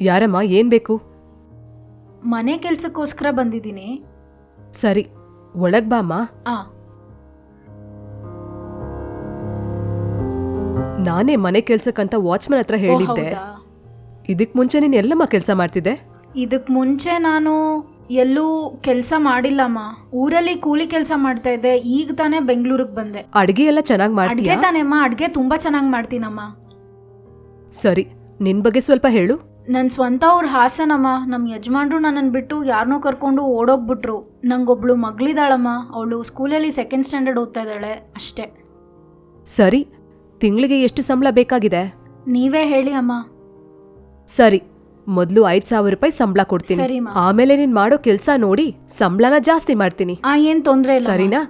ಯಾರಮ್ಮ ಏನ್ ಬೇಕು? ಮನೆ ಕೆಲ್ಸಕ್ಕೋಸ್ಕರ ಬಂದಿದ್ದೀನಿ. ಸರಿ ಒಳಗ್ ಬಾಮ್ಮ ಆ. ನಾನೇ ಮನೆ ಕೆಲ್ಸಕ್ಕಂತ ವಾಚ್ಮನ್ ಹತ್ರ ಓ, ಹೇಳಿದ್ದೆ ಹೌದಾ? ಇದಕ್ ಮುಂಚೆ ನೀನ್ ಎಲ್ಲಮ್ಮ ಕೆಲಸ ಮಾಡ್ತಿದ್ದೆ? ಇದಕ್ ಮುಂಚೆ ನಾನು ಎಲ್ಲೂ ಕೆಲಸ ಮಾಡಿಲ್ಲಮ್ಮ. ಊರಲ್ಲಿ ಕೂಲಿ ಕೆಲಸ ಮಾಡ್ತಾ ಇದ್ದೆ ಈಗ ತಾನೇ ಬೆಂಗಳೂರಿಗೆ ಬಂದೆ. ಅಡಿಗೆ ಎಲ್ಲ ಚೆನ್ನಾಗ್ ಅಡ್ಗೆ ಅಡಿಗೆ ತಾನೇಮ್ಮ ಅಡ್ಗೆ ತುಂಬಾ ಚೆನ್ನಾಗಿ ಮಾಡ್ತೀನಮ್ಮ. ಸರಿ ನಿನ್ ಬಗ್ಗೆ ಸ್ವಲ್ಪ ಹೇಳು. ನನ್ನ ಸ್ವಂತ ಅವ್ರ ಹಾಸನಮ್ಮ ನಮ್ಮ ಯಜಮಾನ್ರು ನನ್ನನ್ನು ಬಿಟ್ಟು ಯಾರನ್ನೂ ಕರ್ಕೊಂಡು ಓಡೋಗ್ಬಿಟ್ರು. ನಂಗೊಬ್ಳು ಮಗಳಿದ್ದಾಳಮ್ಮ ಅವಳು ಸ್ಕೂಲಲ್ಲಿ ಸೆಕೆಂಡ್ ಸ್ಟ್ಯಾಂಡರ್ಡ್ ಓದ್ತಾ ಇದ್ದಾಳೆ ಅಷ್ಟೇ. ಸರಿ ತಿಂಗಳಿಗೆ ಎಷ್ಟು ಸಂಬಳ ಬೇಕಾಗಿದೆ? ನೀವೇ ಹೇಳಿ ಅಮ್ಮ. ಸರಿ ಮೊದಲು ಐದು ಸಾವಿರ ರೂಪಾಯಿ ಸಂಬಳ ಕೊಡ್ತೀನಿ. ಸರಿ, ಮಾ. ಆಮೇಲೆ ನೀನ್ ಮಾಡೋ ಕೆಲಸ ನೋಡಿ ಸಂಬಳನ ಜಾಸ್ತಿ ಮಾಡ್ತೀನಿ. ಆ ಏನ್ ತೊಂದ್ರೆ ಇಲ್ಲ ಸರಿನಾ?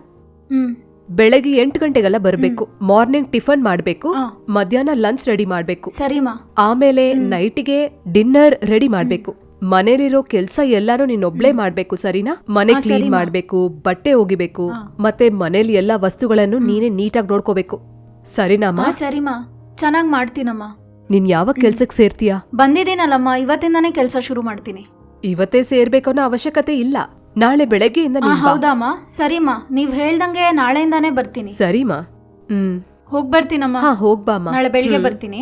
ಹ್ಮ್. ಬೆಳಗ್ಗೆ ಎಂಟು ಗಂಟೆಗೆಲ್ಲ ಬರಬೇಕು. ಮಾರ್ನಿಂಗ್ ಟಿಫನ್ ಮಾಡಬೇಕು. ಮಧ್ಯಾಹ್ನ ಲಂಚ್ ರೆಡಿ ಮಾಡಬೇಕು. ಸರಿಮಾ. ಆಮೇಲೆ ನೈಟ್ಗೆ ಡಿನ್ನರ್ ರೆಡಿ ಮಾಡಬೇಕು. ಮನೇಲಿರೋ ಕೆಲ್ಸ ಎಲ್ಲಾನು ನೀನೊಬ್ಳೇ ಮಾಡ್ಬೇಕು ಸರಿನಾ? ಮನೆ ಕ್ಲೀನ್. ಮಾಡ್ಬೇಕು ಬಟ್ಟೆ ಒಗಿಬೇಕು ಮತ್ತೆ ಮನೇಲಿ ಎಲ್ಲಾ ವಸ್ತುಗಳನ್ನು ನೀನೇ ನೀಟಾಗಿ ನೋಡ್ಕೋಬೇಕು. ಸರಿನಾಮ? ಹಾ ಸರಿಮಾ. ಚೆನ್ನಾಗಿ ಮಾಡ್ತೀನಮ್ಮ. ನೀನ್ ಯಾವ ಕೆಲ್ಸಕ್ ಸೇರ್ತೀಯಾ? ಬಂದಿದ್ದೀನಲ್ಲಮ್ಮ ಇವತ್ತಿಂದಾನೇ ಕೆಲಸ ಶುರು ಮಾಡ್ತೀನಿ. ಇವತ್ತೇ ಸೇರ್ಬೇಕನ್ನೋ ಅವಶ್ಯಕತೆ ಇಲ್ಲ. ನಾಳೆ ಬೆಳಗ್ಗೆಯಿಂದ ಆ, ನೀನ್ ಬಾ. ಹೌದಮ್ಮ. ಸರಿಮ್ಮ. ನೀವ್ ಹೇಳ್ದಂಗೆ ನಾಳೆಯಿಂದಾನೇ ಬರ್ತೀನಿ. ಸರಿಮ್ಮ. ಹ್ಮ್. ಹೋಗ್ ಬರ್ತೀನಮ್ಮ. ಹಾ ಹೋಗ್ಬಾಮ್ಮ ನಾಳೆ ಬೆಳಿಗ್ಗೆ ಬರ್ತೀನಿ.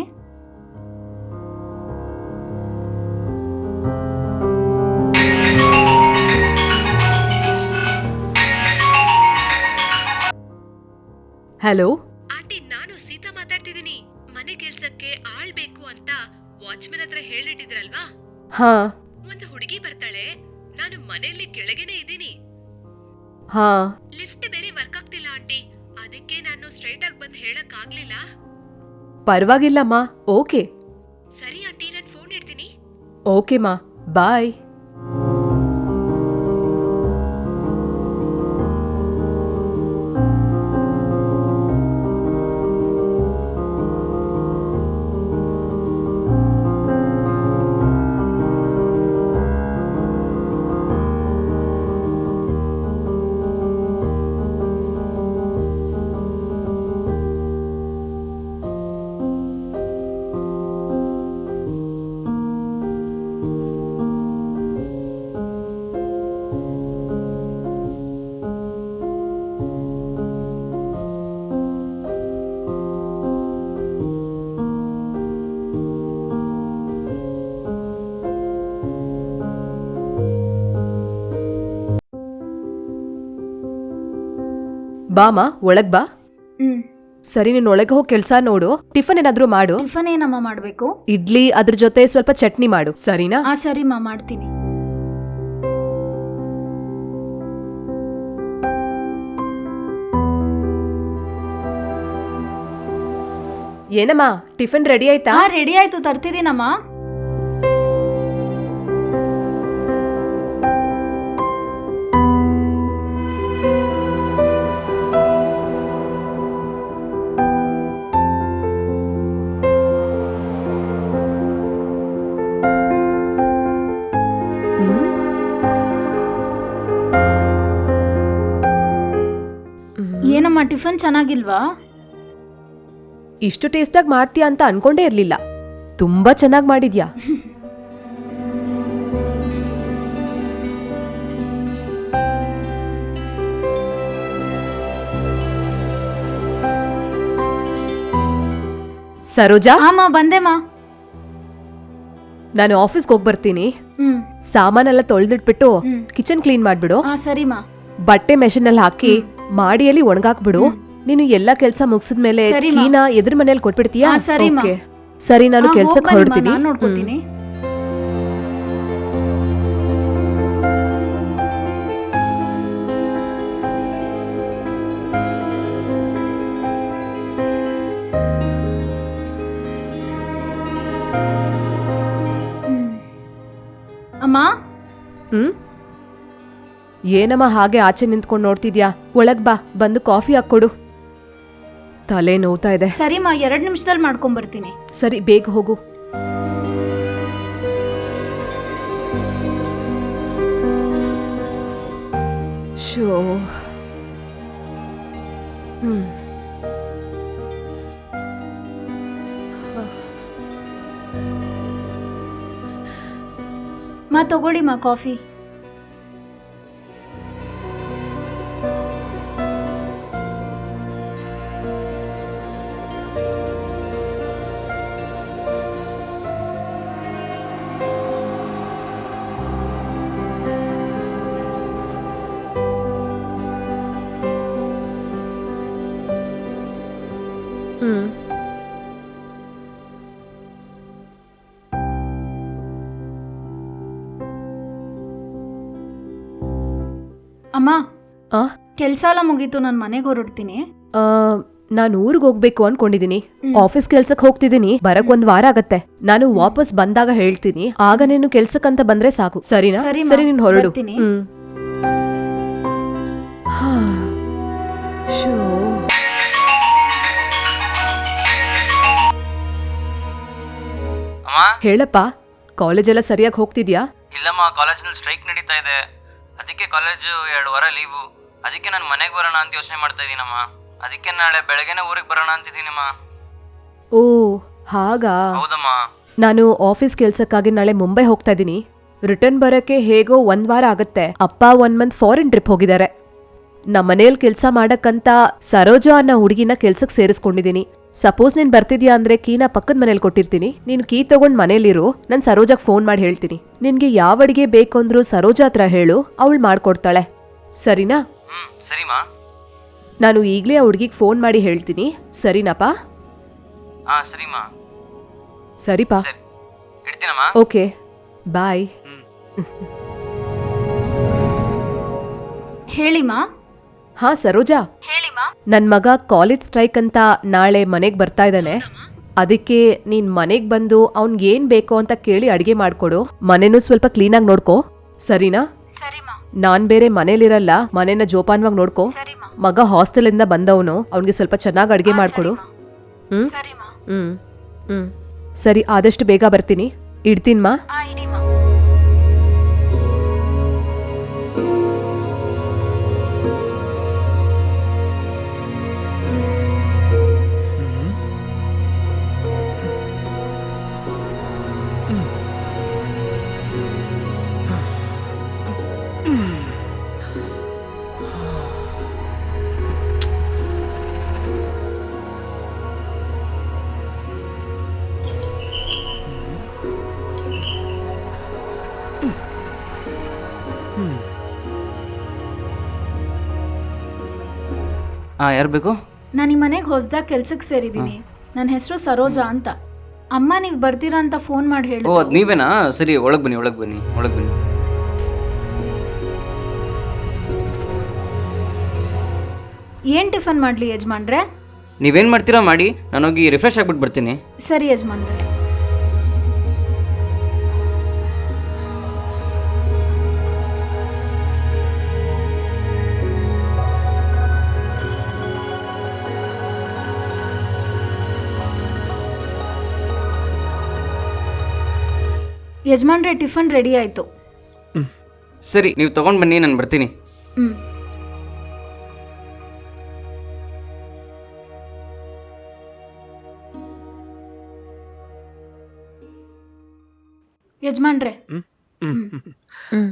ಹಲೋ? ಆಂಟಿ ನಾನು ಸೀತಾ ಮಾತಾಡ್ತಿದ್ದೀನಿ. ಮನೆ ಕೆಲ್ಸಕ್ಕೆ ಆಳ್ ಬೇಕು ಅಂತ ವಾಚ್ಮನ್ ಹತ್ರ ಹೇಳಿಟ್ಟಿದ್ರಲ್ವಾ ಹಾ. ಒಂದು ಹುಡುಗಿ ಬರ್ತಾಳೆ. ನಾನು ಮನೆಯಲ್ಲಿ ಕೆಳಗೇನೆ ಇದ್ದೀನಿ. ಹಾ. ಲಿಫ್ಟ್ ಬೇರೆ ವರ್ಕ್ ಆಗ್ತಿಲ್ಲ ಆಂಟಿ. ಅದಕ್ಕೆ ನಾನು ಸ್ಟ್ರೈಟ್ ಆಗಿ ಬಂದು ಹೇಳಕ್ ಆಗ್ಲಿಲ್ಲ. ಪರವಾಗಿಲ್ಲಮ್ಮ ಓಕೆ. ಸರಿ ಆಂಟಿ ನಾನು ಫೋನ್ ಇಡ್ತೀನಿ. ಓಕೆಮಾ ಬಾಯ್. ಬಾಮ ಒಳಗ್ ಬಾ. ಹ್ಮ್. ಸರಿ ನೀನ್ ಒಳಗೆ ಹೋಗಿ ಕೆಲ್ಸ ನೋಡು. ಟಿಫನ್ ಏನಾದ್ರೂ ಮಾಡು. ಟಿಫನ್ ಏನಮ್ಮ ಮಾಡ್ಬೇಕು? ಇಡ್ಲಿ ಅದ್ರ ಜೊತೆ ಸ್ವಲ್ಪ ಚಟ್ನಿ ಮಾಡು. ಸರಿನಾ? ಆ ಸರಿಮ್ಮ ಮಾಡ್ತೀನಿ. ಏನಮ್ಮ? ಟಿಫನ್ ರೆಡಿ ಆಯ್ತಾ? ಹಾ ರೆಡಿ ಆಯ್ತು ತರ್ತಿದ್ದೀನಮ್ಮ. ಟಿಫನ್ ಚೆನ್ನಾಗಿಲ್ವಾ? ಇಷ್ಟು ಟೇಸ್ಟಾಗಿ ಮಾಡ್ತೀಯ ಅಂತ ಅನ್ಕೊಂಡೇ ಇರ್ಲಿಲ್ಲ. ತುಂಬಾ ಚೆನ್ನಾಗಿ ಮಾಡಿದ್ಯಾ? ಸರೋಜಾ? ಆಮ ಬಂದೆಮ್ಮ ನಾನು ಆಫೀಸ್ಗೆ ಹೋಗಿ ಬರ್ತೀನಿ. ಹ್ಮ್. ಸಾಮಾನೆಲ್ಲ ತೊಳೆದಿಟ್ಬಿಟ್ಟು. Kitchen clean ಮಾಡ್ಬಿಡು. ಆ ಸರಿಮಾ ಬಟ್ಟೆ ಮೆಷಿನ್ ಅಲ್ಲಿ ಹಾಕಿ ಮಾಡಿಯಲ್ಲಿ ಒಣಗಾಕ್ಬಿಡು. ನೀನು ಎಲ್ಲಾ ಕೆಲಸ ಮುಗಿಸಿದ ಮೇಲೆ ಮಾ. ಕೀನ ಎದುರು ಮನೇಲಿ ಕೊಟ್ಬಿಡ್ತೀಯಾ? ಹಾ, ಸರಿ, ಮಾ. ಸರಿ ನಾನು ಆ, ಕೆಲ್ಸಕ್ಕೆ ಹೊರಡ್ತೀನಿ. ನಾನ್ ನೋಡ್ಕೊತೀನಿ. ಹ್ಮ್. ಅಮ್ಮ? ಹ್ಮ್? ಏನಮ್ಮ ಹಾಗೆ ಆಚೆ ನಿಂತ್ಕೊಂಡು ನೋಡ್ತಿದ್ಯಾ? ಒಳಗ್ ಬಾ ಬಂದು ಕಾಫಿ ಹಾಕ್ಕೊಡು ತಲೆ ನೋವ್ತಾ ಇದೆ. ಸರಿಮಾ ಎರಡು ನಿಮಿಷದಲ್ಲಿ ಮಾಡ್ಕೊಂಡ್ ಬರ್ತೀನಿ. ಸರಿ ಬೇಗ ಹೋಗು. ಶೋ. ಹ್ಮ್. ಮಾ ತಗೊಳ್ಳಿ ಮಾ ಕಾಫಿ. ಕೆಲಸ ಎಲ್ಲ ಮುಗೀತು ನಾನು ಮನೆಗೆ ಹೊರಡ್ತೀನಿ. ಆ, ನಾನು ಊರಿಗೆ ಹೋಗ್ಬೇಕು ಅನ್ಕೊಂಡಿದೀನಿ. ಆಫೀಸ್ ಕೆಲ್ಸಕ್ಕೆ ಹೋಗ್ತಿದೀನಿ. ಬರಕ್ ಒಂದ್ ವಾರ ಆಗತ್ತೆ. ನಾನು ವಾಪಸ್ ಬಂದಾಗ ಹೇಳ್ತೀನಿ. ಆಗ ನೀನು ಕೆಲ್ಸಕ್ಕಂತ ಬಂದ್ರೆ ಸಾಕು. ಸರಿನಾ? ಸರಿ ಮಾ, ಸರಿ ನೀನ್ ಹೊರಡು. ಬರ್ತೀನಿ. ಹ್ಮ್. ಹಾ. ಶೋ. ಅಮ್ಮ? ಹೇಳಪ್ಪ. ಕಾಲೇಜೆಲ್ಲ ಸರಿಯಾಗಿ ಹೋಗ್ತಿದ್ಯಾ? ಇಲ್ಲಮ್ಮ ಕಾಲೇಜಿನಲ್ಲಿ ಸ್ಟ್ರೈಕ್ ನಡೀತಾ ಇದೆ. ಅದಕ್ಕೆ ಕಾಲೇಜು ಎರಡು ವಾರ ಲೀವು. ಅದಕ್ಕೆ ನಾನು ಮನೆಗೆ ಬರೋಣ ಅಂತ ಯೋಚನೆ ಮಾಡ್ತಾ ಇದ್ದೀನಮ್ಮ ಅದಕ್ಕೆ ನಾಳೆ ಬೆಳಗ್ಗೆನೇ ಊರಿಗೆ ಬರೋಣ ಅಂತಿದ್ದೀನಮ್ಮ. ಓ ಹಾಗಾ? ಹೌದಮ್ಮ. ನಾನು ಆಫೀಸ್ ಕೆಲ್ಸಕ್ಕಾಗಿ ನಾಳೆ ಮುಂಬೈ ಹೋಗ್ತಾ ಇದ್ದೀನಿ ರಿಟರ್ನ್ ಬರೋಕ್ಕೆ ಹೇಗೋ ಒಂದ್ ವಾರ ಆಗುತ್ತೆ. ಅಪ್ಪ ಒನ್ ಮಂತ್ ಫಾರಿನ್ ಟ್ರಿಪ್ ಹೋಗಿದ್ದಾರೆ. ನಮ್ಮ ಮನೇಲಿ ಕೆಲಸ ಮಾಡಕ್ಕಂತ ಸರೋಜಾ ಅನ್ನೋ ಹುಡುಗಿನ ಕೆಲ್ಸಕ್ಕೆ ಸೇರಿಸ್ಕೊಂಡಿದ್ದೀನಿ ಸಪೋಸ್ ನೀನ್ ಬರ್ತಿದ್ಯಾ ಅಂದ್ರೆ ಕೀನ ಪಕ್ಕದ ಮನೇಲಿ ಕೊಟ್ಟಿರ್ತೀನಿ. ನೀನು ಕೀ ತಗೊಂಡ್ ಮನೇಲಿರು ನಾನು ಸರೋಜಾಗ್ ಫೋನ್ ಮಾಡಿ ಹೇಳ್ತೀನಿ. ನಿನ್ಗೆ ಯಾವ ಅಡಿಗೆ ಬೇಕು ಅಂದ್ರೂ ಸರೋಜಾ ಹತ್ರ ಹೇಳು ಅವಳು ಮಾಡ್ಕೊಡ್ತಾಳೆ. ಸರಿನಾ? ಹ್ಞೂ ಸರಿಮ್ಮ ನಾನು ಈಗಲೇ ಆ ಹುಡುಗಿಗೆ ಫೋನ್ ಮಾಡಿ ಹೇಳ್ತೀನಿ. ಸರಿನಪ್ಪ? ಹಾಂ ಸರಿಮಾ ಸರಿಪಾ? ಸರಿ. ಇಡ್ತೀನಮ್ಮ ಓಕೆ. ಬಾಯ್. ಹೇಳಿ ಮಾ. ಹಾ ಸರೋಜಾ. ಹೇಳಿ ಮಾ. ನನ್ ಮಗ ಕಾಲೇಜ್ ಸ್ಟ್ರೈಕ್ ಅಂತ ನಾಳೆ ಮನೆಗ್ ಬರ್ತಾ ಇದ್ದಾನೆ. ಅದಕ್ಕೆ ನೀನ್ ಮನೆಗ್ ಬಂದು ಅವ್ನ್ಗ್ ಏನ್ ಬೇಕೋ ಅಂತ ಕೇಳಿ ಅಡಿಗೆ ಮಾಡ್ಕೊಡು. ಮನೆನೂ ಸ್ವಲ್ಪ ಕ್ಲೀನಾಗಿ ನೋಡ್ಕೋ. ಸರಿನಾ? ಸರಿ ನಾನ್ ಬೇರೆ ಮನೇಲಿರಲ್ಲ ಮನೇನ ಜೋಪಾನವಾಗಿ ನೋಡ್ಕೋ. ಮಗ ಹಾಸ್ಟೆಲ್ ಇಂದ ಬಂದವನು ಅವ್ನಿಗೆ ಸ್ವಲ್ಪ ಚೆನ್ನಾಗಿ ಅಡಿಗೆ ಮಾಡ್ಕೊಡು. ಹ್ಮ್? ಸರಿ ಮಾ ಹ್ಮ್. ಹ್ಮ್. ಸರಿ ಆದಷ್ಟು ಬೇಗ ಬರ್ತೀನಿ. ಇಡ್ತೀನ್ ಹಾಂ ಯಾರು ಬೇಕು? ನಾನು ಈ ಮನೆಗೆ ಹೊಸದಾಗಿ ಕೆಲ್ಸಕ್ಕೆ ಸೇರಿದ್ದೀನಿ. ನನ್ನ ಹೆಸರು ಸರೋಜಾ ಅಂತ. ಅಮ್ಮ ನೀವು ಬರ್ತೀರಾ ಅಂತ ಫೋನ್ ಮಾಡಿ ಓ ಹೇಳಿದ್ರು. ಅದು ನೀವೇನಾ? ಸರಿ ಒಳಗೆ ಬನ್ನಿ ಒಳಗೆ ಬನ್ನಿ ಒಳಗೆ ಬನ್ನಿ. ಏನ್ ಟಿಫನ್ ಮಾಡ್ಲಿ ಯಜಮಾನ್ರೆ? ನೀವೇನು ಮಾಡ್ತೀರಾ ಮಾಡಿ. ನಾನು ಹೋಗಿ ರಿಫ್ರೆಶ್ ಆಗ್ಬಿಟ್ಟು ಬರ್ತೀನಿ. ಸರಿ ಯಜಮಾನ್ರೆ. ಯಜಮಾನ್ರೆ ಟಿಫನ್ ರೆಡಿ ಆಯ್ತು. ಸರಿ ನೀವು ತಗೊಂಡು ಬನ್ನಿ ನಾನು ಬರ್ತೀನಿ. ಹ್ಞೂ ಯಜಮಾನ್ರೆ. ಹ್ಮ್.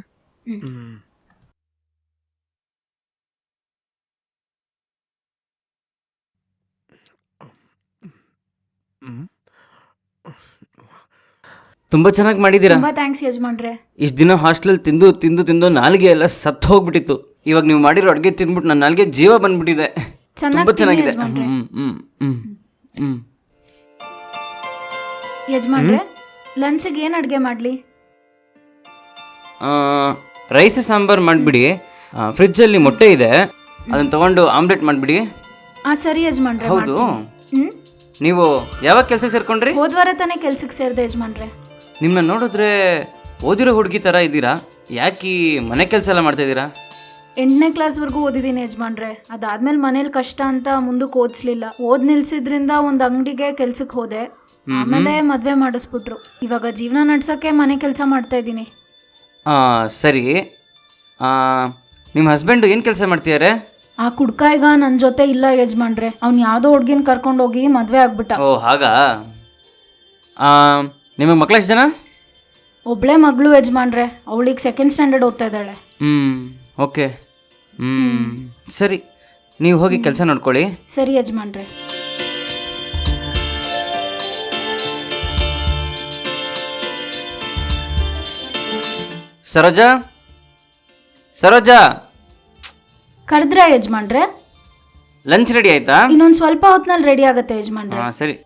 ತುಂಬ ಚೆನ್ನಾಗಿ ಮಾಡಿದ್ದೀರಾ? ತುಂಬಾ ಥ್ಯಾಂಕ್ಸ್ ಯಜಮಾನ್ರೆ. ಇಷ್ಟು ದಿನ ಹಾಸ್ಟೆಲ್ ತಿಂದು ತಿಂದು ತಿಂದು ನಾಲ್ಗೆ ಎಲ್ಲ ಸತ್ತು ಹೋಗ್ಬಿಟ್ಟಿತ್ತು. ಇವಾಗ ನೀವು ಮಾಡಿರೋ ಅಡುಗೆ ತಿಂದ್ಬಿಟ್ಟು ನನ್ನ ನಾಲ್ಗೆ ಜೀವ ಬಂದ್ಬಿಟ್ಟಿದೆ. ತುಂಬಾ ಚೆನ್ನಾಗಿದೆ. ಯಜಮಾನ್ರೆ. ಹ್ಮ್ ಹ್ಮ್ ಹ್ಮ್ ಹ್ಮ್ ಯಜಮಾನ್ರೆ ಲಂಚ್ಗೆ ಏನು ಅಡುಗೆ ಮಾಡಲಿ? ರೈಸ್ ಸಾಂಬಾರ್ ಮಾಡಿಬಿಡಿ. ಫ್ರಿಜ್ಜಲ್ಲಿ ಮೊಟ್ಟೆ ಇದೆ. ಅದನ್ನ ತಗೊಂಡು ಆಮ್ಲೆಟ್ ಮಾಡಿಬಿಡಿ. ಆ ಸರಿ ಯಜಮಾನ್ರೆ ಹೌದು. ಮಾಡ್ತೀನಿ. ಹ್ಮ್? ನೀವು ಯಾವಾಗ ಕೆಲಸಕ್ಕೆ ಸೇರ್ಕೊಂಡ್ರಿ? ಹೋದ್ವಾರ ತಾನೇ ಕೆಲ್ಸಕ್ಕೆ ಸೇರಿದೆ ಯಜಮಾನ್ರೆ. ನಿಮ್ಮನ್ನ ನೋಡಿದ್ರೆ ಓದಿರೋ ಹುಡುಗಿ ಥರ ಇದ್ದೀರಾ? ಯಾಕೆ ಮನೆ ಕೆಲಸ ಎಲ್ಲ ಮಾಡ್ತಾ ಇದ್ದೀರಾ? ಎಂಟನೇ ಕ್ಲಾಸ್ವರೆಗೂ ಓದಿದ್ದೀನಿ ಯಜಮಾನ್ರೆ. ಅದಾದ್ಮೇಲೆ ಮನೇಲಿ ಕಷ್ಟ ಅಂತ ಮುಂದಕ್ಕೆ ಓದಿಸ್ಲಿಲ್ಲ. ಓದ್ ನಿಲ್ಸಿದ್ರಿಂದ ಒಂದು ಅಂಗಡಿಗೆ ಕೆಲ್ಸಕ್ಕೆ ಹೋದೆ. ಆಮೇಲೆ ಮದುವೆ ಮಾಡಿಸ್ಬಿಟ್ರು. ಇವಾಗ ಜೀವನ ನಡ್ಸೋಕ್ಕೆ ಮನೆ ಕೆಲಸ ಮಾಡ್ತಾ ಇದ್ದೀನಿ. ಆ, ಸರಿ. ನಿಮ್ಮ ಹಸ್ಬೆಂಡು ಏನು ಕೆಲಸ ಮಾಡ್ತಿದ್ದಾರೆ ಆ ಕುಡ್ಕ ಈಗ ನನ್ನ ಜೊತೆ ಇಲ್ಲ ಯಜಮಾನ್ರೆ. ಅವ್ನು ಯಾವುದೋ ಹುಡ್ಗಿನ ಕರ್ಕೊಂಡೋಗಿ ಮದುವೆ ಆಗ್ಬಿಟ್ಟ. ಓ ಹಾಗಾ? ನಿಮಗೆ ಮಕ್ಳು ಎಷ್ಟು ಜನ? ಒಬ್ಳೆ ಮಗಳು ಯಜಮಾನ್ರೆ ಅವಳಿಗೆ ಸೆಕೆಂಡ್ ಸ್ಟ್ಯಾಂಡರ್ಡ್ ಓದ್ತಾ ಇದ್ದಾಳೆ. ಹ್ಞೂ ಓಕೆ. ಹ್ಞೂ ಸರಿ. ನೀವು ಹೋಗಿ ಕೆಲಸ ನೋಡ್ಕೊಳ್ಳಿ. ಸರಿ ಯಜಮಾನ್ರೆ. ಸರೋಜಾ? ಸರೋಜಾ? ಕರೆದ್ರ ಯಜಮಾನ್ರೆ? ಲಂಚ್ ರೆಡಿ ಆಯ್ತಾ? ಇನ್ನೊಂದು ಸ್ವಲ್ಪ ಹೊತ್ನಲ್ಲಿ ರೆಡಿ ಆಗುತ್ತೆ ಯಜಮಾನ್ರೆ. ಹಾಂ ಸರಿ.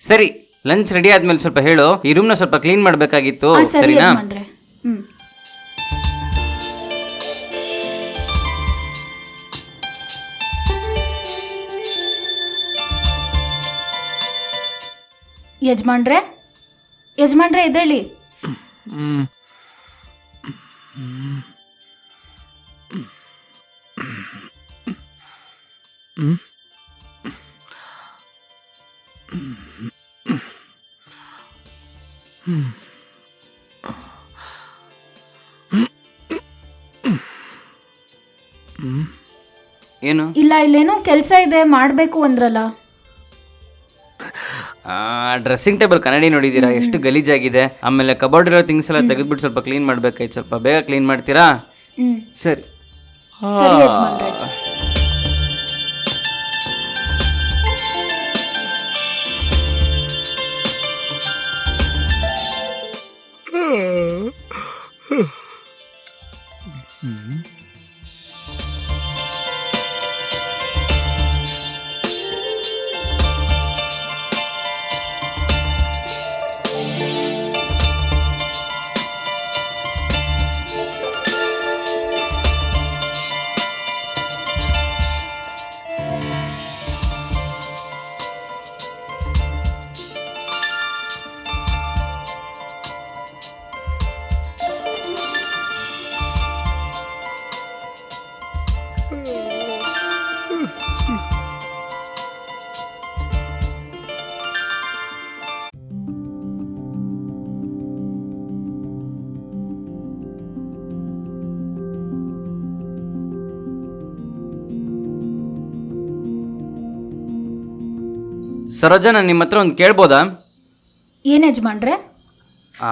ಸರಿ. ಲಂಚ್ ರೆಡಿ ಆದ್ಮೇಲೆ ಸ್ವಲ್ಪ ಹೇಳು ಈ ರೂಮ್ನ ಸ್ವಲ್ಪ ಕ್ಲೀನ್ ಮಾಡಬೇಕಾಗಿತ್ತು ಸರಿ ಸರಿನಾ? ಯಜಮಾನ್ರೆ. ಯಜಮಾನ್ರೆ ಯಜಮಾನ್ರೆ ಎದ್ದೇಳಿ. ಏನು? ಇಲ್ಲ ಇಲ್ಲೇನೋ ಕೆಲಸ ಇದೆ ಮಾಡಬೇಕು ಅಂದ್ರಲ್ಲ. ಡ್ರೆಸ್ಸಿಂಗ್ ಟೇಬಲ್ ಕನ್ನಡಿ ನೋಡಿದ್ದೀರಾ? ಎಷ್ಟು ಗಲೀಜಾಗಿದೆ. ಆಮೇಲೆ ಕಬೋರ್ಡ್ ಇರೋ ಥಿಂಗ್ಸ್ ಎಲ್ಲ ತೆಗೆದುಬಿಟ್ಟು ಸ್ವಲ್ಪ ಕ್ಲೀನ್ ಮಾಡ್ಬೇಕಾಯ್ತು. ಸ್ವಲ್ಪ ಬೇಗ ಕ್ಲೀನ್ ಮಾಡ್ತೀರಾ? ಸರಿ. ಸರಿ ಯಜಮಾನ್ರೆ. ಸರೋಜಾ ನಾನು ನಿಮ್ಮ ಹತ್ರ ಒಂದು ಕೇಳ್ಬೋದಾ? ಏನು ಯಜಮಾನ್ರೆ? ಆ,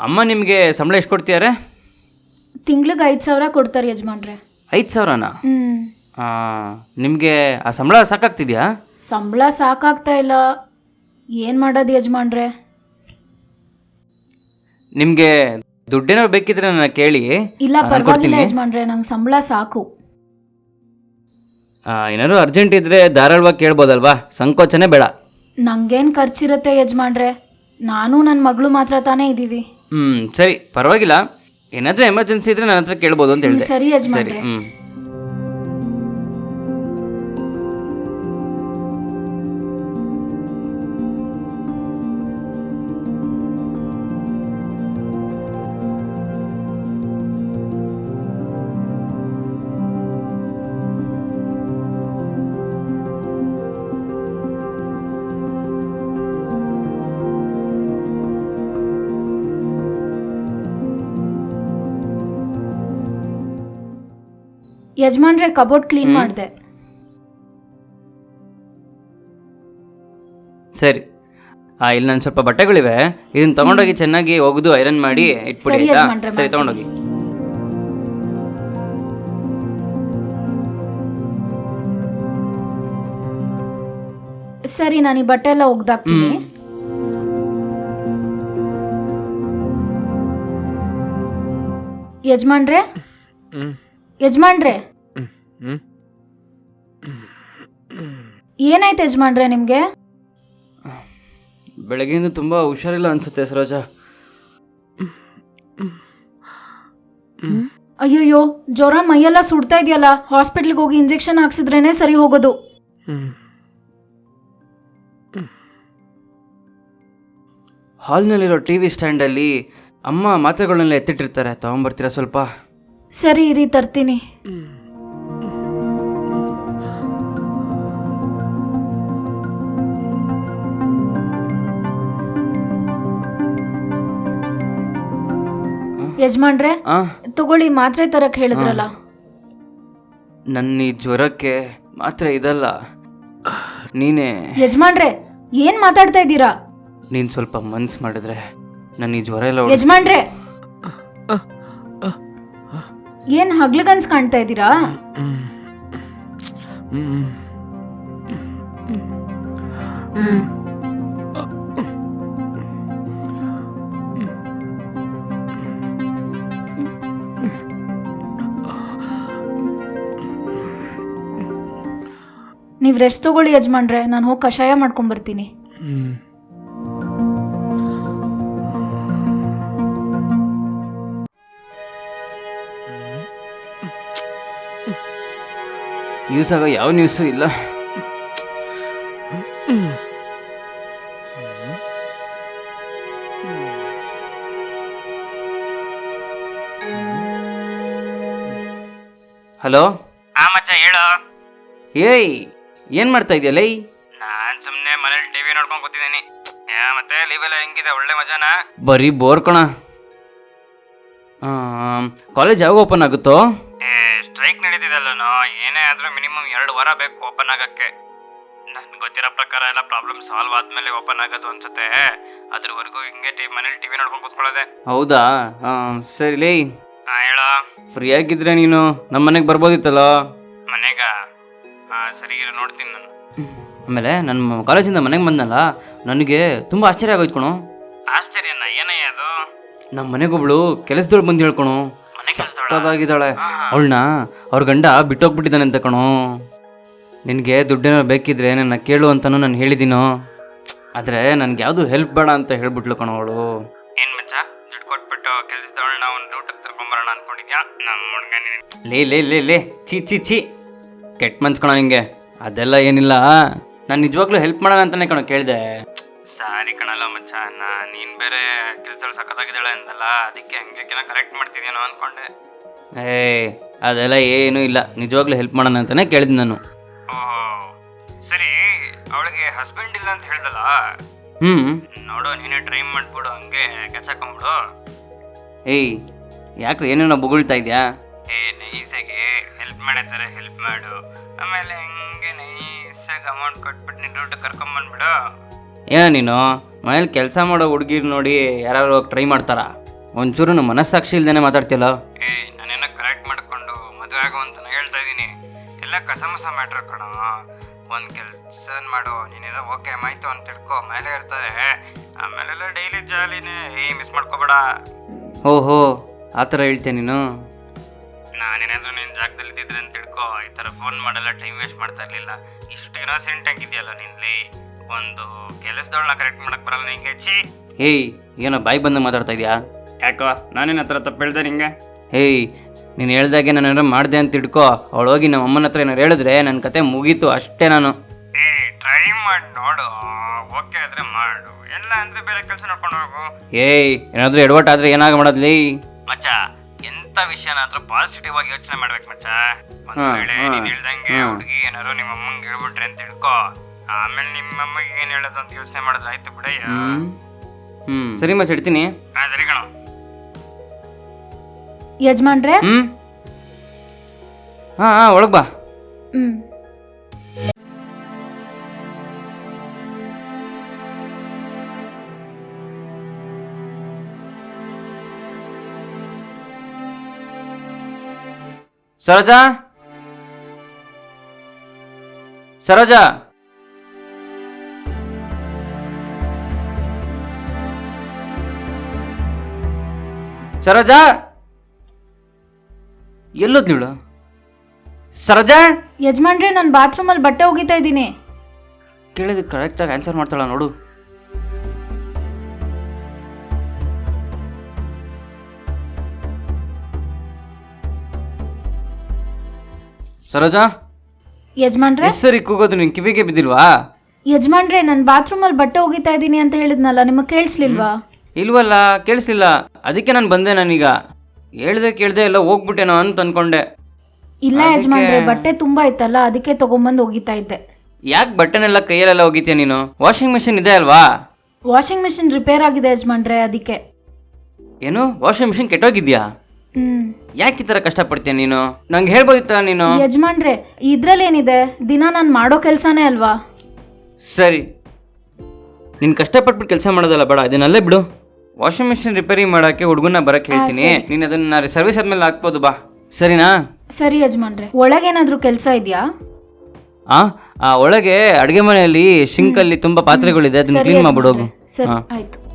ಅಮ್ಮ ನಿಮಗೆ ಸಂಬಳ ಎಷ್ಟು ಕೊಡ್ತೀಯಾರೆ ತಿಂಗ್ಳಿಗೆ ಐದು ಸಾವಿರ ಕೊಡ್ತಾರೆ ಯಜಮಾನ್ರೆ. ಐದು ಸಾವಿರನ? ಹ್ಞೂ ನಿಮಗೆ ಆ ಸಂಬಳ ಸಾಕಾಗ್ತಿದ್ಯಾ? ಸಂಬಳ ಸಾಕಾಗ್ತಾ ಇಲ್ಲ. ಏನು ಮಾಡೋದು ಯಜಮಾನ್ರೆ? ನಿಮಗೆ ದುಡ್ಡೇನೋ ಬೇಕಿದ್ರೆ ನನ್ನ ಕೇಳಿ. ಇಲ್ಲ ನಾನು ಪರವಾಗಿಲ್ಲ ಯಜಮಾನ್ರೆ ನಂಗೆ ಸಂಬಳ ಸಾಕು. ಏನಾದ್ರು ಅರ್ಜೆಂಟ್ ಇದ್ರೆ ಧಾರಾಳವಾಗಿ ಕೇಳ್ಬೋದಲ್ವಾ? ಸಂಕೋಚನೆ ಬೇಡ. ನಂಗೇನು ಖರ್ಚಿರುತ್ತೆ ಯಜಮಾನ್ರೆ? ನಾನು ನನ್ನ ಮಗಳು ಮಾತ್ರ ತಾನೇ ಇದ್ದೀವಿ ಹ್ಞೂ ಸರಿ ಪರವಾಗಿಲ್ಲ. ಏನಾದರೂ ಎಮರ್ಜೆನ್ಸಿ ಇದ್ರೆ ನನ್ನ ಹತ್ರ ಕೇಳ್ಬೋದು ಅಂತ ಹೇಳಿ ಸರಿ ಯಜಮಾನ್ರೆ. ಹ್ಞೂ ಯಜಮಾನ್ರೆ ಕಬೋರ್ಡ್ ಕ್ಲೀನ್ ಮಾಡಿದೆ. ಸರಿ. ಆ ಇಲ್ಲಿ ನಾನು ಸ್ವಲ್ಪ ಬಟ್ಟೆಗಳಿವೆ. ಇದನ್ನ ತಗೊಂಡೋಗಿ ಚೆನ್ನಾಗಿ ಒಗೆದು ಐರನ್ ಮಾಡಿ ಇಟ್ಬಿಡಿ ಸರಿ ಆಯ್ತಾ? ಯಜಮಾನ್ರೆ, ಸರಿ. ತಗೊಂಡೋಗಿ. ಸರಿ ನಾನು ಈ ಬಟ್ಟೆ ಎಲ್ಲ ಒಗ್ದಾಕ್ತೀನಿ ಯಜಮಾನ್ರೆ? ಯಜಮಾನ್ರೆ? ಏನಾಯ್ತು ಯಜಮಾನ್ರೆ ನಿಮಗೆ? ಬೆಳಗ್ಗೆಯಿಂದ ತುಂಬ ಹುಷಾರಿಲ್ಲ ಅನ್ಸುತ್ತೆ ಸರೋಜಾ. ಅಯ್ಯಯ್ಯೋ ಜ್ವರ ಮೈಯೆಲ್ಲ ಸುಡ್ತಾ ಇದೆಯಲ್ಲ? ಹಾಸ್ಪಿಟ್ಲಿಗೆ ಹೋಗಿ ಇಂಜೆಕ್ಷನ್ ಹಾಕ್ಸಿದ್ರೇನೆ ಸರಿ ಹೋಗೋದು. ಹಾಲ್ನಲ್ಲಿರೋ ಟಿ ವಿ ಸ್ಟ್ಯಾಂಡಲ್ಲಿ ಅಮ್ಮ ಮಾತ್ರೆಗಳನ್ನೆಲ್ಲ ಎತ್ತಿಟ್ಟಿರ್ತಾರೆ. ತಗೊಂಬರ್ತೀರಾ ಸ್ವಲ್ಪ? ಸರಿ ಇರಿ ತರ್ತೀನಿ. ಯಜಮಾನ್ರೆ ಆ ತಗೊಳ್ಳಿ ಮಾತ್ರೆ ತರಕ್ ಹೇಳಿದ್ರಲ್ಲ. ನನ್ನ ಈ ಜ್ವರಕ್ಕೆ ಮಾತ್ರ ಇದಲ್ಲ. ನೀನೇ. ಯಜಮಾನ್ರೆ ಏನ್ ಮಾತಾಡ್ತಾ ಇದ್ದೀರಾ? ನೀನ್ ಸ್ವಲ್ಪ ಮನ್ಸು ಮಾಡಿದ್ರೆ ನನ್ನ ಈ ಜ್ವರ ಎಲ್ಲ ಯಜಮಾನ್ರೆ. ಏನ್ ಹಗ್ಲಗನ್ಸ್ ಕಾಣ್ತಾ ಇದ್ದೀರಾ? ನೀವು ರೆಸ್ಟ್ ತಗೊಳ್ಳಿ ಯಜಮಾನ್ರೆ ನಾನು ಹೋಗಿ ಕಷಾಯ ಮಾಡ್ಕೊಂಬರ್ತೀನಿ ನ್ಯೂಸ್ ಆಗೋ ಯಾವ ನ್ಯೂಸು ಇಲ್ಲ. ಹಲೋ? ಆ ಮಚ್ಚ ಹೇಳು. ಏಯ್ ಏನ್ ಮಾಡ್ತಾ ಇದೆಯಲ್ಲ ನಾನ್ ಸುಮ್ಮನೆ ಮನೇಲಿ ಟಿವಿ ನೋಡ್ಕೊಂಡ್ ಕೂತಿದ್ದೀನಿ. ಮತ್ತೆ ಲೀವೆಲ್ಲ ಹೆಂಗಿದೆ? ಒಳ್ಳೆ ಮಜಾನ? ಬರೀ ಬೋರ್ ಕಣ. ಕಾಲೇಜ್ ಯಾವಾಗ ಓಪನ್ ಆಗುತ್ತೋ? ಏ ಸ್ಟ್ರೈಕ್ ನಡೀತಿದಲ್ಲನೋ? ಏನೇ ಆದರೂ ಮಿನಿಮಮ್ ಎರಡು ವಾರ ಬೇಕು ಓಪನ್ ಆಗಕ್ಕೆ. ನನ್ಗೆ ಗೊತ್ತಿರೋ ಪ್ರಕಾರ ಎಲ್ಲ ಪ್ರಾಬ್ಲಮ್ ಸಾಲ್ವ್ ಆದಮೇಲೆ ಓಪನ್ ಆಗೋದು ಅನ್ಸುತ್ತೆ. ಅದ್ರವರೆಗೂ ಹಿಂಗೆ ಟಿ ಮನೇಲಿ ಟಿವಿ ನೋಡ್ಕೊಂಡು ಕೂತ್ಕೊಳ್ಳೋದೆ. ಹೌದಾ? ಸರಿ ಲೇ. ಹಾಂ ಹೇಳ? ಫ್ರೀ ಆಗಿದ್ರೆ ನೀನು ನಮ್ಮ ಮನೆಗೆ ಬರ್ಬೋದಿತ್ತಲ್ಲ? ಮನೆಗ? ಹಾಂ ಸರಿ ಇರು ನೋಡ್ತೀನಿ ನಾನು. ಆಮೇಲೆ ನನ್ನ ಕಾಲೇಜಿಂದ ಮನೆಗೆ ಬಂದಲ್ಲ ನನಗೆ ತುಂಬ ಆಶ್ಚರ್ಯ ಆಗೋಯ್ತು ಕಣೋ. ಆಶ್ಚರ್ಯನ? ಏನಯ್ಯ ಅದು? ನಮ್ಮ ಮನೆಗೊಬ್ಳು ಕೆಲಸದೊಳಗೆ ಬಂದು ಹೇಳ್ಕೊಣು. ಸತ್ತದಾಗಿದ್ದಾಳೆ. ಅವಳನ್ನ ಅವ್ರ ಗಂಡ ಬಿಟ್ಟೋಗ್ಬಿಟ್ಟಿದ್ದಾನೆ ಅಂತ ಕಣೋ. ನಿನಗೆ ದುಡ್ಡೇನೋ ಬೇಕಿದ್ರೆ ನನ್ನ ಕೇಳು ಅಂತನೂ ನಾನು ಹೇಳಿದ್ದೀನೋ ಆದರೆ ನನಗೆ ಯಾವುದು ಹೆಲ್ಪ್ ಬೇಡ ಅಂತ ಹೇಳ್ಬಿಟ್ಲು ಕಣೋ ಅವಳು. ಏನು ಮಚ್ಚ? ದುಡ್ಡು ಕೊಟ್ಬಿಟ್ಟು ಕೆಲಸದವಳನ್ನ ಒಂದು ಊಟಕ್ಕೆ ತಗೊಂಬರೋಣ ಅನ್ಕೊಂಡಿದ್ಯಾ? ನಮ್ಮ ಲೇ ಲೇ ಲೇ ಲೇ. ಚೀ ಚೀ ಛಿ. ಕೆಟ್ಟ ಮನ್ಸ್ ಕಣೋ ನಿಂಗೆ. ಅದೆಲ್ಲ ಏನಿಲ್ಲ. ನಾನು ನಿಜವಾಗ್ಲೂ ಹೆಲ್ಪ್ ಮಾಡೋಣ ಅಂತಾನೆ ಕಣೋ ಕೇಳಿದೆ. ಸಾರಿ ಕಣಲ್ಲ ಮಚ್ಚ ನಾ ನೀನು ಬೇರೆ ಕೆಲಸಗಳು ಸಖತ್ತಾಗಿದ್ದಾಳೆ ಅಂದಲ್ಲ ಅದಕ್ಕೆ ಹಂಗೆ ಕರೆಕ್ಟ್ ಮಾಡ್ತಿದ್ಯೇನೋ ಅನ್ಕೊಂಡೆ. ಏ ಅದೆಲ್ಲ ಏನೂ ಇಲ್ಲ. ನಿಜವಾಗ್ಲೂ ಹೆಲ್ಪ್ ಮಾಡೋಣ ಅಂತಾನೆ ಕೇಳಿದ್ ನಾನು. ಸರಿ ಅವಳಿಗೆ ಹಸ್ಬೆಂಡ್ ಇಲ್ಲ ಅಂತ ಹೇಳ್ದಲ್ಲ? ಹ್ಞೂ ನೋಡು ನೀನೇ ಟ್ರೈ ಮಾಡ್ಬಿಡು ಹಂಗೆ ಕೆಚ್ಚಾಕೊಂಬಿಡು. ಏಯ್ ಯಾಕೆ ಏನೇನೋ ಬೊಗಳ್ತಾ ಇದೆಯಾ? ಏ ನೈಸಾಗಿ ಹೆಲ್ಪ್ ಮಾಡತ್ತಾರೆ ಹೆಲ್ಪ್ ಮಾಡು. ಆಮೇಲೆ ಹಂಗೆ ನೈಸಾಗಿ ಅಮೌಂಟ್ ಕೊಟ್ಬಿಟ್ಟು ನಿನ್ನ ದುಡ್ಡು ಕರ್ಕೊಂಬಂದ್ಬಿಡು. ಏನ ನೀನು ಮನೇಲಿ ಕೆಲಸ ಮಾಡೋ ಹುಡುಗಿರ್ ನೋಡಿ ಯಾರು ಹೋಗಿ ಟ್ರೈ ಮಾಡ್ತಾರ? ಒಂಚೂರು ನಮ್ಮ ಮನಸ್ಸಾಕ್ಷಿ ಇಲ್ದೇನೆ ಮಾತಾಡ್ತಿಲ್ಲ ಏ ನಾನೇನೋ ಕರೆಕ್ಟ್ ಮಾಡಿಕೊಂಡು ಮದುವೆ ಆಗೋ ಅಂತ ಹೇಳ್ತಾ ಇದ್ದೀನಿ. ಎಲ್ಲ ಕಸಮಸ ಮ್ಯಾಟ್ರ್ ಕಣ. ಒಂದು ಕೆಲಸ ಮಾಡು ನೀನೆಲ್ಲ ಓಕೆ ಮಾಯ್ತು ಅಂತ ತಿಳ್ಕೊ ಮೇಲೆ ಇರ್ತಾರೆ ಆಮೇಲೆಲ್ಲ ಡೈಲಿ ಜಾಲಿನೇ ಏ ಮಿಸ್ ಮಾಡ್ಕೋಬೇಡ. ಓಹೋ ಆ ಥರ ಹೇಳ್ತೆ ನೀನು? ನಾನೇನಾದರೂ ನಿನ್ನ ಜಾಗದಲ್ಲಿ ಇದ್ದಿದ್ರೆ ಅಂತ ತಿಳ್ಕೊ ಈ ಥರ ಫೋನ್ ಮಾಡಲ್ಲ ಟೈಮ್ ವೇಸ್ಟ್ ಮಾಡ್ತಾ ಇರಲಿಲ್ಲ. ಇಷ್ಟು ಇನೋಸೆಂಟ್ ಆಗಿದೆಯಲ್ಲ ನಿನ್ಲಿ ಒಂದು ಕೆಲಸದವಳನ್ನ ಕರೆಕ್ಟ್ ಮಾಡಕ್ ಬರಲ್ಲ ನಿಂಗೆ ಛೀ ಏಯ್ ಏನೋ ಬಾಯಿ ಬಂದು ಮಾತಾಡ್ತಾ ಇದೆಯಾ? ಯಾಕೋ ನಾನೇನು ಹತ್ರ ತಪ್ಪು ಹೇಳ್ದೆ ನಿಂಗೆ? ಏಯ್ ನೀನು ಹೇಳ್ದಾಗೆ ನಾನು ಏನಾರು ಮಾಡಿದೆ ಅಂತ ತಿಳ್ಕೊ ಅವಳು ಹೋಗಿ ನಮ್ಮ ಅಮ್ಮನ ಹತ್ರ ಏನಾರು ಹೇಳಿದ್ರೆ ನನ್ನ ಕತೆ ಮುಗೀತು ಅಷ್ಟೇ ನಾನು. ಏ ಟ್ರೈ ಮಾಡಿ ನೋಡು. ಓಕೆ ಆದ್ರೆ ಮಾಡು. ಎಲ್ಲ ಅಂದ್ರೆ ಬೇರೆ ಕೆಲಸ ನೋಡ್ಕೊಂಡು ಹೋಗು. ಏಯ್ ಏನಾದರೂ ಎಡವಟ್ ಆದ್ರೆ ಏನಾಗ ಮಾಡೋದ್ಲಿ? ಮಚ್ಚ ಎಂತ ವಿಷಯನಾದ್ರೂ ಪಾಸಿಟಿವ್ ಆಗಿ ಯೋಚನೆ ಮಾಡ್ಬೇಕು ಮಚ್ಚ? ಒಂದ್ ವೇಳೆ ನೀನ್ ಹೇಳ್ದಂಗೆ ಹುಡುಗಿ ಏನಾರು ನಿಮ್ಮ ಅಮ್ಮಂಗೆ ಹೇಳ್ಬಿಟ್ರೆ ಅಂತ ತಿಳ್ಕೊ ಆಮೇಲೆ ನಿಮ್ಮ ಅಮ್ಮಗೆ ಏನ್ ಹೇಳೋದು ಅಂತ ಯೋಚನೆ ಮಾಡಿದ್ರೆ ಆಯ್ತು ಬಿಡಯ್ಯ. ಹ್ಮ್. ಸರಿ ಮಚ್ಚ ಇಡ್ತೀನಿ. ಹಾ ಸರಿ ಕಣ. ಯಜಮಾನ್ರೆ? ಹ್ಮ್. ಹಾ ಹಾ ಒಳಗ್ ಬಾ. ಹ್ಮ್. ಸರೋಜಾ? ಸರೋಜಾ? ಸರೋಜಾ? ಎಲ್ಲೋದ್ಲಿಳು ಸರೋಜಾ? ಯಜಮಾನ್ರೆ ನಾನು ಬಾತ್ರೂಮಲ್ಲಿ ಬಟ್ಟೆ ಒಗಿತಾ ಇದ್ದೀನಿ. ಕೇಳಿದ ಕರೆಕ್ಟಾಗಿ ಆನ್ಸರ್ ಮಾಡ್ತಾಳ ನೋಡು. ಸರೋಜಾ? ಯಜಮಾನ್ರೆ? ಸರಿ ಕೂಗೋದು ನಿನ್ ಕಿವಿಗೆ ಬಿದ್ದಿಲ್ವಾ? ಯಜಮಾನ್ರೆ ನಾನು ಬಾತ್ರೂಮಲ್ಲಿ ಬಟ್ಟೆ ಒಗಿತಾ ಇದ್ದೀನಿ ಅಂತ ಹೇಳಿದ್ನಲ್ಲ ನಿಮಗೆ ಕೇಳಿಸ್ಲಿಲ್ವಾ? ಇಲ್ವಲ್ಲ ಕೇಳಿಸಿಲ್ಲ ಅದಕ್ಕೆ ನಾನು ಬಂದೆ ನಾನೀಗ ಹೇಳ್ದೆ ಕೇಳ್ದೆ ಎಲ್ಲ ಹೋಗ್ಬಿಟ್ಟೇನೋ ಅಂತ ಅನ್ಕೊಂಡೆ. ಇಲ್ಲ ಯಜಮಾನ್ರೆ ಬಟ್ಟೆ ತುಂಬಾ ಇತ್ತಲ್ಲ ಅದಕ್ಕೆ ತಗೊಂಬಂದು ಒಗಿತಾ ಇದ್ದೆ. ಯಾಕೆ ಬಟ್ಟೆನೆಲ್ಲ ಕೈಯಲ್ಲೆಲ್ಲ ಹೋಗಿತ್ಯಾ ನೀನು? ವಾಷಿಂಗ್ ಮಿಷಿನ್ ಇದೆ ಅಲ್ವಾ? ವಾಷಿಂಗ್ ಮಿಷಿನ್ ರಿಪೇರ್ ಆಗಿದೆ ಯಜಮಾನ್ರೆ ಅದಕ್ಕೆ. ಏನು? ವಾಷಿಂಗ್ ಮಿಷಿನ್ ಕೆಟ್ಟೋಗಿದ್ಯಾ? ಹ್ಮ್. ಯಾಕೆ ಈ ಥರ ಕಷ್ಟಪಡ್ತೀಯ ನೀನು? ನಂಗೆ ಹೇಳ್ಬೋದಿತ್ತಲ್ಲ ನೀನು? ಯಜಮಾನ್ರೆ ಇದ್ರಲ್ಲೇನಿದೆ? ದಿನ ನಾನು ಮಾಡೋ ಕೆಲಸನೇ ಅಲ್ವಾ? ಸರಿ. ನೀನು ಕಷ್ಟಪಟ್ಬಿಟ್ಟು ಕೆಲಸ ಮಾಡೋದಲ್ಲ ಬೇಡ ಇದನ್ನಲ್ಲೇ ಬಿಡು. ವಾಷಿಂಗ್ ಮಿಷಿನ್ ರಿಪೇರಿ ಮಾಡಕ್ಕೆ ಹುಡುಗನ ಬರಕ್ಕೆ ಹೇಳ್ತೀನಿ. ನೀನ್ ಅದನ್ನ ಸರ್ವಿಸ್ ಆದ್ಮೇಲೆ ಹಾಕ್ಬೋದು ಬಾ. ಸರಿನಾ? ಸರಿ ಯಜಮಾನ್ರೆ. ಒಳಗೇನಾದ್ರೂ ಕೆಲಸ ಇದೆಯಾ? ಆ ಆ ಒಳಗೆ ಅಡುಗೆ ಮನೆಯಲ್ಲಿ ಸಿಂಕಲ್ಲಿ ತುಂಬಾ ಪಾತ್ರೆಗಳಿದೆ ಅದನ್ನ ಕ್ಲೀನ್ ಮಾಡ್ಬಿಡೋದು. ಸರಿ ಆಯ್ತು.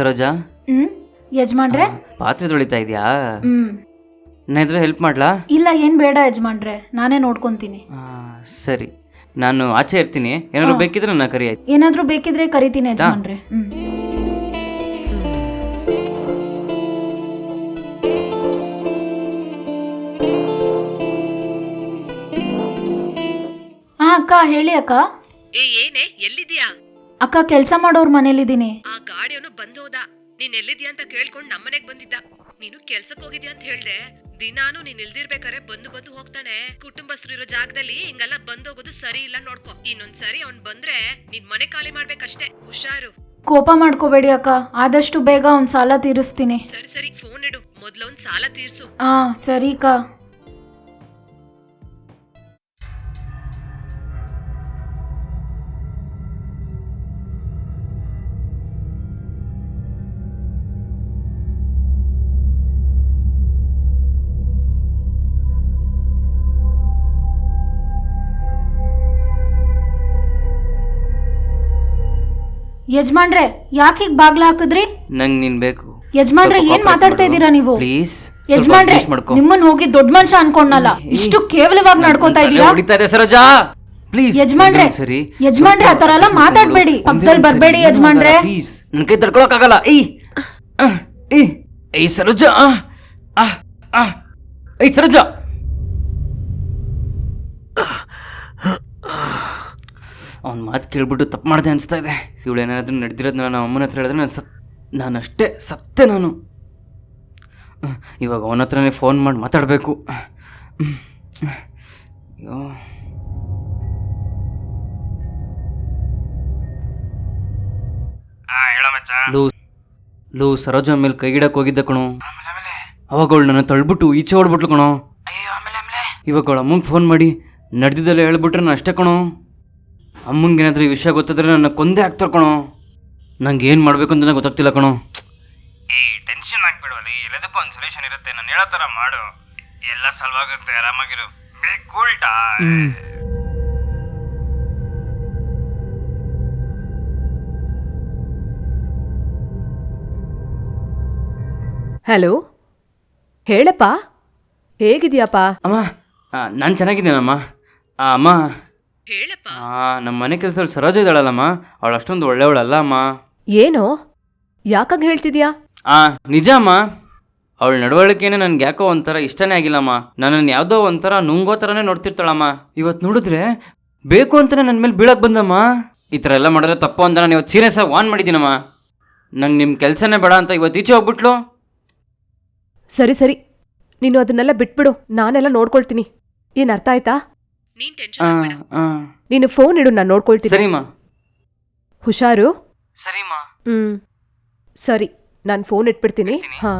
ಸರೋಜಾ? ಹ್ಮ್? ಯಜಮಾನ್ರೆ? ಪಾತ್ರೆ ತೊಳಿತಾ ಇದೆಯಾ? ಹ್ಮ್. ನಾನು ಇದ್ರೆ ಹೆಲ್ಪ್ ಮಾಡ್ಲಾ? ಇಲ್ಲ ಏನ್ ಬೇಡ ಯಜಮಾನ್ರೆ. ನಾನೇ ನೋಡ್ಕೊಂತೀನಿ. ಆ, ಸರಿ. ನಾನು ಆಚೆ ಇರ್ತೀನಿ. ಏನಾದ್ರು ಬೇಕಿದ್ರೆ ನನ್ನ ಕರಿ ಆಯ್ತು. ಏನಾದ್ರೂ ಬೇಕಿದ್ರೆ ಕರಿತೀನಿ ಯಜಮಾನ್ರೆ. ಹ್ಮ್. ಹಾ ಅಕ್ಕ ಹೇಳಿ ಅಕ್ಕ. ಏ ಏನೇ? ಎಲ್ಲಿದ್ಯಾ ಅಕ್ಕ ಕೆಲಸ ಮಾಡೋರ್ ಮನೇಲಿದ್ದೀನಿ. ಆ ಗಾಡಿಯವನು ಬಂದ್ ಬಂದೋದಾ. ನೀನ್ ಎಲ್ಲಿದ್ಯಾ ಅಂತ ಕೇಳ್ಕೊಂಡ್ ನಮ್ಮನೆಗ್ ಬಂದಿದ್ದ. ನೀನು ಕೆಲ್ಸಕ್ ಹೋಗಿದ್ಯಾ ಅಂತ ಹೇಳ್ದೆ. ದಿನಾನು ನೀನ್ ಇಲ್ದಿರ್ಬೇಕಾರೆ ಬಂದು ಬಂದು ಹೋಗ್ತಾನೆ. ಕುಟುಂಬಸ್ಥರು ಇರೋ ಜಾಗದಲ್ಲಿ ಹಿಂಗೆಲ್ಲ ಬಂದೋಗೋದು ಸರಿ ಇಲ್ಲ ನೋಡ್ಕೋ. ಇನ್ನೊಂದ್ಸರಿ ಅವ್ನ್ ಬಂದ್ರೆ ನಿನ್ ಮನೆ ಖಾಲಿ ಮಾಡ್ಬೇಕಷ್ಟೇ. ಹುಷಾರು. ಕೋಪ ಮಾಡ್ಕೋಬೇಡಿ ಅಕ್ಕ. ಆದಷ್ಟು ಬೇಗ ಒಂದ್ ಸಾಲ ತೀರಿಸ್ತೀನಿ. ಸರಿ ಸರಿ ಫೋನ್ ಇಡು. ಮೊದ್ಲೊಂದ್ ಸಾಲ ತೀರ್ಸು. ಹಾ ಸರಿ ಅಕ್ಕ. ಯಜಮಾನ್ರೆ ಯಾಕೆ ಹೀಗ್ ಬಾಗ್ಲ ಹಾಕಿದ್ರಿ? ನಂಗ್ ನಿನ್ ಬೇಕು. ಯಜಮಾನ್ರೆ ಸ್ವಲ್ಪ ಏನ್ cooperate ಮಾತಾಡ್ತಾ ಮಾಡು. ಇದ್ದೀರಾ ನೀವು? Please, ಸ್ವಲ್ಪ ಯಜಮಾನ್ರೆ adjust ಮಾಡ್ಕೊ. ನಿಮ್ಮನ್ನ ಹೋಗಿ ದೊಡ್ಡ ಮನುಷ್ಯ ಅನ್ಕೊಂಡಲ್ಲ ಇಷ್ಟು ಕೇವಲವಾಗಿ ನಡ್ಕೋತಾ ಇದ್ದೀರಾ? ಹೊಡಿತಾ ಇದೆ ಸರೋಜಾ. ಪ್ಲೀಸ್ ಯಜಮಾನ್ರೆ ಸರಿ ಯಜಮಾನ್ರೆ ಆ ತರ ಎಲ್ಲ ಮಾತಾಡ್ಬೇಡಿ. ಪಕ್ಕದಲ್ಲಿ ಬರ್ಬೇಡಿ ಯಜಮಾನ್ರೆ. ಪ್ಲೀಸ್. ನನ್ ಕೈ ತಡ್ಕೊಳಕ್ ಆಗಲ್ಲ ಏ ಏ ಸರೋಜಾ ಆ, ಆ. ಏಯ್ ಸರೋಜಾ. ಅವ್ನ ಮಾತು ಕೇಳ್ಬಿಟ್ಟು ತಪ್ಪು ಮಾಡಿದೆ ಅನಿಸ್ತಾ ಇದೆ. ಇವಳು ಏನಾದರೂ ನಡೆದಿರೋದನ್ನ ನಾನು ಅಮ್ಮನ ಹತ್ರ ಹೇಳಿದ್ರೆ ನಾನು ಸತ್ ನಾನಷ್ಟೇ ಅಷ್ಟೇ ಸತ್ತೆ ನಾನು. ಇವಾಗ ಅವನ ಹತ್ರನೇ ಫೋನ್ ಮಾಡಿ ಮಾತಾಡಬೇಕು. ಅಯ್ಯೋ. ಲೂ ಲೂ ಸರೋಜ ಮೇಲೆ ಕೈಗಿಡಕ್ ಹೋಗಿದ್ದೆ ಕಣೋ. ಅವಾಗ ಅವಳು ನನ್ನ ತಳ್ಬಿಟ್ಟು ಈಚೆ ಹೊಡ್ಬಿಟ್ಲು ಕಣೋ. ಇವಾಗ ಅವಳು ಅಮ್ಮಂಗೆ ಫೋನ್ ಮಾಡಿ ನಡೆದಿದ್ದೆಲ್ಲ ಹೇಳ್ಬಿಟ್ರೆ ನಾನು ಅಷ್ಟೇ ಕಣೋ. ಅಮ್ಮಂಗೆ ಏನಾದರೂ ಈ ವಿಷಯ ಗೊತ್ತಾದ್ರೆ ನನ್ನ ಕೊಂದೇ ಆಗ್ತಾರೆ ಕಣೋ. ನಂಗೆ ಏನು ಮಾಡಬೇಕು ಅಂತ ಗೊತ್ತಾಗ್ತಿಲ್ಲ ಕಣೋ. ಏ ಟೆನ್ಷನ್ ಆಗಿಬಿಡುವಲ್ಲಿ ಎಲ್ಲದಕ್ಕೂ ಒಂದು ಸೊಲ್ಯೂಷನ್ ಇರುತ್ತೆ. ನಾನು ಹೇಳೋ ಥರ ಮಾಡು. ಎಲ್ಲ ಸಾಲ್ವ್ ಆಗುತ್ತೆ. ಆರಾಮಾಗಿರು. ಕೂಲ್ಟಾ ಹಲೋ? ಹೇಳಪ್ಪ? ಹೇಗಿದ್ಯಾಪ್ಪ? ಅಮ್ಮ ನಾನು ಚೆನ್ನಾಗಿದ್ದೇನಮ್ಮ. ಅಮ್ಮ ಹೇಳಪ್ಪ. ಆ, ನಮ್ಮ ಮನೆ ಕೆಲಸದಲ್ಲಿ ಸರೋಜ ಇದ್ದಾಳಲ್ಲಮ್ಮ. ಅವಳು ಅಷ್ಟೊಂದು ಒಳ್ಳೆಯವಳಲ್ಲ ಅಮ್ಮ. ಏನೋ? ಯಾಕಾಗ ಹೇಳ್ತಿದ್ಯಾ? ಆ ನಿಜ ಅಮ್ಮ ಅವಳ ನಡವಳಿಕೆನೇ ನನ್ಗೆ ಯಾಕೋ ಒಂಥರ ಇಷ್ಟನೇ ಆಗಿಲ್ಲಮ್ಮ. ನನ್ನನ್ನು ಯಾವುದೋ ಒಂಥರ ನುಂಗೋ ಥರನೇ ನೋಡ್ತಿರ್ತಾಳಮ್ಮ. ಇವತ್ತು ನೋಡಿದ್ರೆ ಬೇಕು ಅಂತಲೇ ನನ್ನ ಮೇಲೆ ಬೀಳಕ್ಕೆ ಬಂದಮ್ಮ. ಈ ಥರ ಎಲ್ಲ ಮಾಡಿದ್ರೆ ತಪ್ಪು ಅಂತ ನಾನು ಇವತ್ತು ಸೀರಿಯಸ್ ಆಗಿ ಆನ್ ಮಾಡಿದ್ದೀನಮ್ಮ. ನಂಗೆ ನಿಮ್ಮ ಕೆಲಸನೇ ಬೇಡ ಅಂತ ಇವತ್ತು ಈಚೆ ಹೋಗ್ಬಿಟ್ಲು. ಸರಿ ಸರಿ. ನೀನು ಅದನ್ನೆಲ್ಲ ಬಿಟ್ಬಿಡು. ನಾನೆಲ್ಲ ನೋಡ್ಕೊಳ್ತೀನಿ. ಏನು ಅರ್ಥ ಆಯ್ತಾ? ನೀನ್ ಟೆನ್ಷನ್ ಆಗ್ಬೇಡ. ನೀನು ಫೋನ್ ಇಡು ನಾನು ನೋಡ್ಕೊಳ್ತೀನಿ. ಸರಿಮಾ. ಹುಷಾರು? ಸರಿಮ್ಮ ಹ್ಮ್. ಸರಿ ನಾನು ಫೋನ್ ಇಟ್ಬಿಡ್ತೀನಿ. ಹಾ.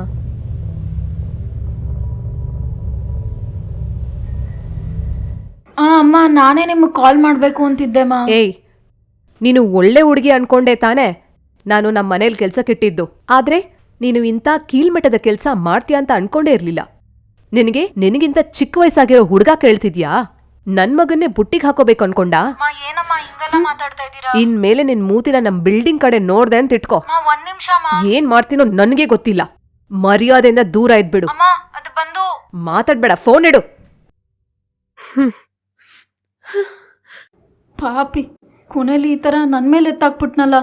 ಆ ಅಮ್ಮ ನಾನೇ ನಿಮಗೆ ಕಾಲ್ ಮಾಡಬೇಕು ಅಂತಿದ್ದೆ ಮಾ. ಏಯ್ ನೀನು ಒಳ್ಳೆ ಹುಡುಗಿ ಅನ್ಕೊಂಡೆ ತಾನೇ? ನಾನು ನಮ್ಮ ಮನೇಲಿ ಕೆಲ್ಸಕ್ಕಿಟ್ಟಿದ್ದು ಆದ್ರೆ ನೀನು ಇಂಥ ಕೀಳ್ಮಟ್ಟದ ಕೆಲಸ ಮಾಡ್ತೀಯ ಅಂತ ಅನ್ಕೊಂಡೇ ಇರ್ಲಿಲ್ಲ. ನಿನಗೆ ನಿನಗಿಂತ ಚಿಕ್ಕ ವಯಸ್ಸಾಗಿರೋ ಹುಡುಗ ಕೇಳ್ತಿದ್ಯಾ? ನನ್ ಮಗನ್ನೇ ಬುಟ್ಟಿಗೆ ಹಾಕೋಬೇಕು ಅನ್ಕೊಂಡ? ಮಾ ಏನಮ್ಮ ಹಿಂಗೆಲ್ಲ ಮಾತಾಡ್ತಾ ಇದ್ದೀರಾ? ಇನ್ಮೇಲೆ ನಿನ್ ಮೂತಿನ ನಮ್ ಬಿಲ್ಡಿಂಗ್ ಕಡೆ ನೋಡ್ದೆ ಅಂತ ಇಟ್ಕೋ. ಮಾ ಒಂದ್ ನಿಮಿಷ ಮಾ ಏನ್ ಮಾಡ್ತೀನೋ ನನ್ಗೆ ಗೊತ್ತಿಲ್ಲ. ಮರ್ಯಾದೆಯಿಂದ ದೂರ ಇದ್ಬಿಡು. ಅಮ್ಮ ಅದು ಬಂದು ಮಾತಾಡ್ಬೇಡ ಫೋನ್ ಇಡು. ಪಾಪಿ ಕೊನೆಲಿ ಈ ತರ ನನ್ ಮೇಲೆ ಎತ್ತಾಕ್ಬಿಟ್ನಲ್ಲ?